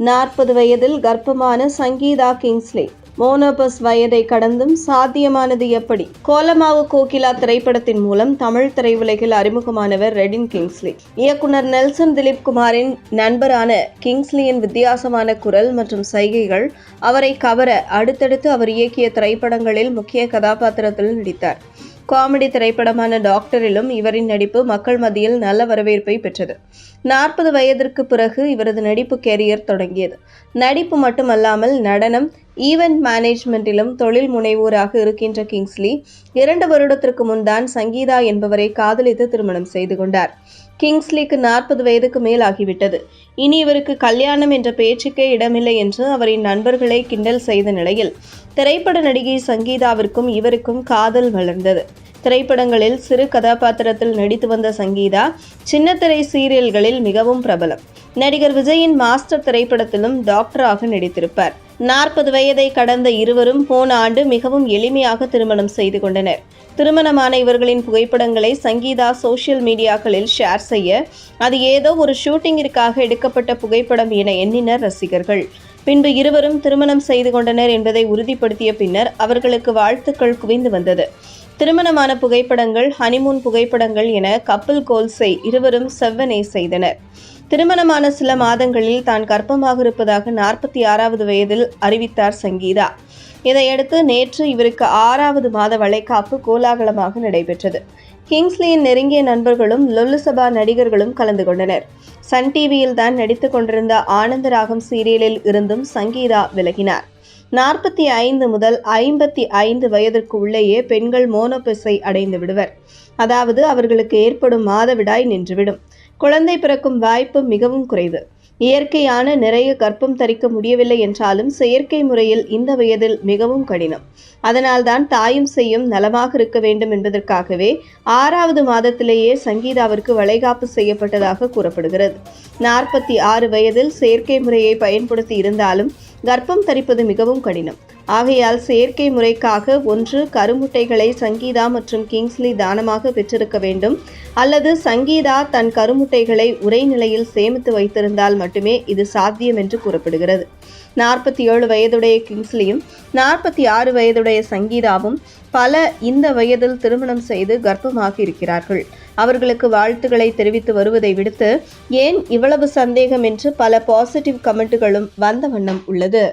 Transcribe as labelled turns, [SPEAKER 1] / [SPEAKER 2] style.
[SPEAKER 1] நாற்பது வயதில் கர்ப்பமான சங்கீதா கிங்ஸ்லே. மோனோபஸ் வயதை கடந்தும் சாத்தியமானது எப்படி? கோலமாவு கோகிலா திரைப்படத்தின் மூலம் தமிழ் திரையுலகில் அறிமுகமானவர் ரெடின் கிங்ஸ்லி. இயக்குனர் நெல்சன் திலீப் குமாரின் நண்பரான கிங்ஸ்லியின் வித்தியாசமான குரல் மற்றும் சைகைகள் அவரை கவர அடுத்தடுத்து அவர் இயக்கிய திரைப்படங்களில் முக்கிய கதாபாத்திரத்தில் நடித்தார். காமெடி திரைப்படமான டாக்டரிலும் இவரின் நடிப்பு மக்கள் மத்தியில் நல்ல வரவேற்பை பெற்றது. நாற்பது வயதிற்கு பிறகு இவரது நடிப்பு கேரியர் தொடங்கியது. நடிப்பு மட்டுமல்லாமல் நடனம் ஈவெண்ட் மேனேஜ்மெண்ட்டிலும் தொழில் முனைவோராக இருக்கின்ற கிங்ஸ்லி இரண்டு வருடத்திற்கு முன்தான் சங்கீதா என்பவரை காதலித்து திருமணம் செய்து கொண்டார். கிங்ஸ்லிக்கு நாற்பது வயதுக்கு மேல் ஆகிவிட்டது. இனி இவருக்கு கல்யாணம் என்ற பேச்சுக்கே இடமில்லை என்று அவரின் நண்பர்களை கிண்டல் செய்த நிலையில் திரைப்பட நடிகை சங்கீதாவிற்கும் இவருக்கும் காதல் வளர்ந்தது. திரைப்படங்களில் சிறு கதாபாத்திரத்தில் நடித்து வந்த சங்கீதா சின்னத்திரை சீரியல்களில் மிகவும் பிரபலம். நடிகர் விஜயின் மாஸ்டர் திரைப்படத்திலும் டாக்டராக நடித்திருப்பார். நாற்பது வயதை கடந்த இருவரும் போன ஆண்டு மிகவும் எளிமையாக திருமணம் செய்து கொண்டனர். திருமணமான இவர்களின் புகைப்படங்களை சங்கீதா சோஷியல் மீடியாக்களில் ஷேர் செய்ய அது ஏதோ ஒரு ஷூட்டிங்கிற்காக எடுக்கப்பட்ட புகைப்படம் என எண்ணினர் ரசிகர்கள். பின்பு இருவரும் திருமணம் செய்து கொண்டனர் என்பதை உறுதிப்படுத்திய பின்னர் அவர்களுக்கு வாழ்த்துக்கள் குவிந்து வந்தது. திருமணமான புகைப்படங்கள் ஹனிமூன் புகைப்படங்கள் என கப்பல் கோல்ஸை இருவரும் செவ்வனே செய்தனர். திருமணமான சில மாதங்களில் தான் கர்ப்பமாக இருப்பதாக நாற்பத்தி ஆறாவது வயதில் அறிவித்தார் சங்கீதா. இதையடுத்து நேற்று இவருக்கு ஆறாவது மாத வளைகாப்பு கோலாகலமாக நடைபெற்றது. கிங்ஸ்லியின் நெருங்கிய நண்பர்களும் லொல்லுசபா நடிகர்களும் கலந்து கொண்டனர். சன் டிவியில் தான் நடித்துக் கொண்டிருந்த ஆனந்தராகம் சீரியலில் இருந்தும் சங்கீதா விலகினார். நாற்பத்தி ஐந்து முதல் ஐம்பத்தி ஐந்து வயதிற்கு உள்ளேயே பெண்கள் மோனோபெஸை அடைந்து விடுவர். அதாவது அவர்களுக்கு ஏற்படும் மாதவிடாய் நின்றுவிடும். குழந்தை பிறக்கும் வாய்ப்பு மிகவும் குறைவு. இயற்கையான நிறைய கற்பம் தரிக்க முடியவில்லை என்றாலும் செயற்கை முறையில் இந்த வயதில் மிகவும் கடினம். அதனால்தான் தாயும் செய்யும் நலமாக இருக்க வேண்டும் என்பதற்காகவே ஆறாவது மாதத்திலேயே சங்கீதாவிற்கு வளைகாப்பு செய்யப்பட்டதாக கூறப்படுகிறது. நாற்பத்தி ஆறு வயதில் செயற்கை முறையை பயன்படுத்தி இருந்தாலும் கர்ப்பம் தரிப்பது மிகவும் கடினம். ஆகையால் செயற்கை முறைக்காக ஒன்று கருமுட்டைகளை சங்கீதா மற்றும் கிங்ஸ்லி தானமாக பெற்றிருக்க வேண்டும். அல்லது சங்கீதா தன் கருமுட்டைகளை உரைநிலையில் சேமித்து வைத்திருந்தால் மட்டுமே இது சாத்தியம் என்று கூறப்படுகிறது. நாற்பத்தி ஏழு வயதுடைய கிங்ஸ்லியும் நாற்பத்தி ஆறு வயதுடைய சங்கீதாவும் பல இந்த வயதில் திருமணம் செய்து கர்ப்பமாகி இருக்கிறார்கள் அவர்களுக்கு வாழ்த்துக்களை தெரிவித்து வருவதை விடுத்து ஏன் இவ்வளவு சந்தேகம்? என்று பல பாசிட்டிவ் கமெண்ட்டுகளும் வந்த வண்ணம் உள்ளது.